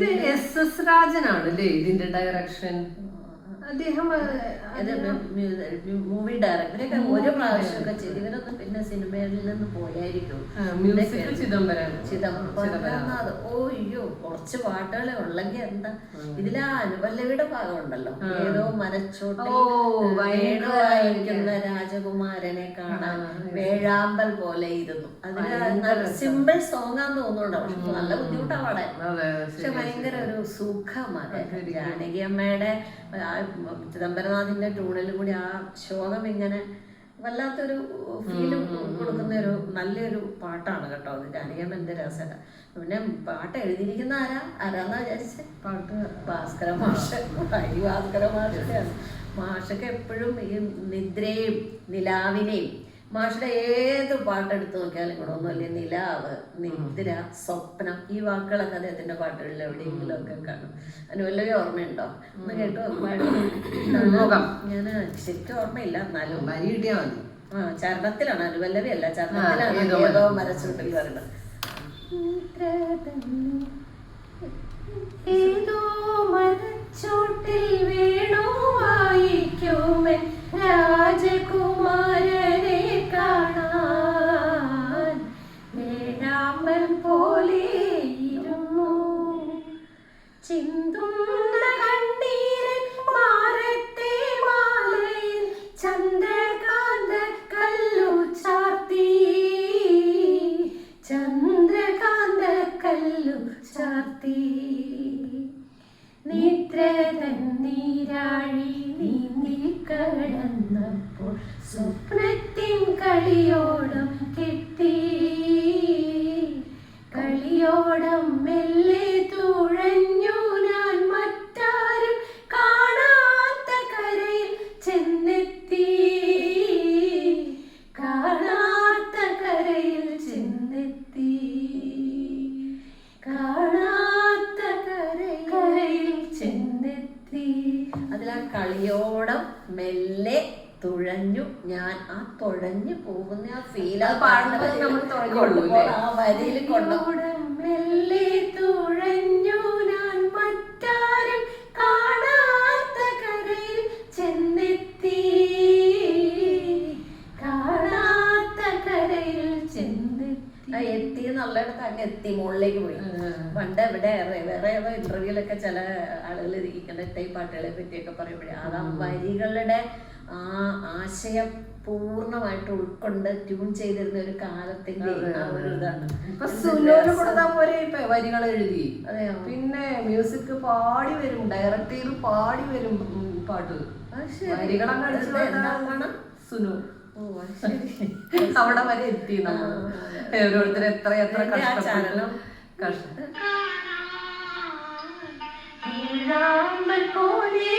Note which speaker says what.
Speaker 1: ഇത് S S രാജനാണ് അല്ലേ ഇതിന്റെ ഡയറക്ഷൻ അദ്ദേഹം
Speaker 2: മൂവി ഡയറക്ടറൊക്കെ ഒരു പ്രാവശ്യമൊക്കെ ചെയ്തു. ഇവരൊന്നും പിന്നെ സിനിമയിൽ നിന്ന് പോയായിരിക്കും.
Speaker 1: മ്യൂസിക് ചിദംബരം.
Speaker 2: ചിദംബരനാഥ് ഓ അയ്യോ കുറച്ച് പാട്ടുകളെ ഉള്ളെങ്കിൽ എന്താ? ഇതിലാ അനുപല്ലവിയുടെ ഭാഗം ഉണ്ടല്ലോ ഏതോ മരച്ചോട്ടിൽ വേണുവായിരിക്കുന്ന രാജകുമാരനെ കാണാൻ വേഴാമ്പൽ പോലെ ഇരുന്നു. അതിന് സിമ്പിൾ സോങ് ആന്ന് തോന്നുന്നുണ്ടോ. പക്ഷെ നല്ല ബുദ്ധിമുട്ടാണ് പാടാൻ
Speaker 1: അതെ
Speaker 2: പക്ഷെ ഭയങ്കര ഒരു സുഖമാണ് ജാനകി അമ്മയുടെ ചിദംബരനാഥിന്റെ ട്യൂണിൽ കൂടി ആ ശോകം ഇങ്ങനെ വല്ലാത്തൊരു ഫീൽ കൊടുക്കുന്ന ഒരു നല്ലൊരു പാട്ടാണ് കേട്ടോ അത്. ജാനകി അമ്മ എന്ത് രസന പിന്നെ പാട്ട് എഴുതിയിരിക്കുന്ന ആരാ? ആരാന്നാ വിചാരിച്ച?
Speaker 1: പാട്ട്
Speaker 2: ഭാസ്കര മാഷ്. ഹരി ഭാസ്കര മാഷൊക്കെയാണ് മാഷൊക്കെ എപ്പോഴും ഈ നിദ്രയും നിലാവിനെയും മാഷുടെ ഏത് പാട്ടെടുത്ത് നോക്കിയാലും കൂടെ ഒന്നുമല്ല. നിലാവ് നിദ്ര സ്വപ്നം ഈ വാക്കുകളൊക്കെ അദ്ദേഹത്തിന്റെ പാട്ടുകളിൽ എവിടെയെങ്കിലും ഒക്കെ കാണും. അതിന് വല്ലവരും ഓർമ്മയുണ്ടോ? എന്ന് കേട്ടോ
Speaker 1: നോക്കാം.
Speaker 2: ഞാൻ ശരിക്കും ഓർമ്മയില്ല. എന്നാലും
Speaker 1: വരി കിട്ടിയാൽ മതി.
Speaker 2: ആ ചരണത്തിലാണ്. അനുവല്ലവിയല്ല ചരണത്തിലാണ്
Speaker 1: ഏതോ
Speaker 2: പറയുന്നത്. ചാർത്തി നിദ്ര തന്നീരാഴി നീന്തി കടന്നപ്പോൾ സ്വപ്നത്തിൻ കളിയോടം മെല്ലെ തുഴഞ്ഞു ഞാൻ ആ തുഴഞ്ഞു പോകുന്ന ആ ഫീൽ
Speaker 1: ആ പാടുമ്പോൾ നമ്മൾ തുഴഞ്ഞു?
Speaker 2: ആ വരിയിൽ കൊണ്ടുകൂടെ മെല്ലെ തുഴഞ്ഞു എത്തി എന്നുള്ളിടത്ത് അങ്ങ് എത്തി മുകളിലേക്ക് പോയി. പണ്ട് ഇവിടെ വേറെ ഏതോ ഇന്റർവ്യൂലൊക്കെ ചില ആളുകൾ ഇരിക്കുന്ന ടൈപ്പ് പാട്ടുകളെ പറ്റിയൊക്കെ പറയുമ്പോഴേ. അത് ആ വരികളുടെ ആ ആശയം പൂർണമായിട്ട് ഉൾക്കൊണ്ട് ട്യൂൺ ചെയ്തിരുന്ന ഒരു കാലത്തിന്റെ ആ ഒരു ഇതാണ്.
Speaker 1: ഇപ്പൊ സുനോന് കൊടുത്താ പോരെ ഇപ്പൊ വരികൾ എഴുതി.
Speaker 2: അതെയോ?
Speaker 1: പിന്നെ മ്യൂസിക് പാടി വരും ഡയറക്ടർ ചെയ്ത് പാടി വരും പാട്ട്. വരികളൊക്കെ അടിച്ചു? സുനു അവിടെ വരെ എത്തി നമ്മൾ ഓരോരുത്തർ എത്ര എത്ര
Speaker 2: കഷ്ടപ്പെടലും
Speaker 1: കഷ്ടം
Speaker 2: കഷ്ടപ്പെട്ടു പോലെ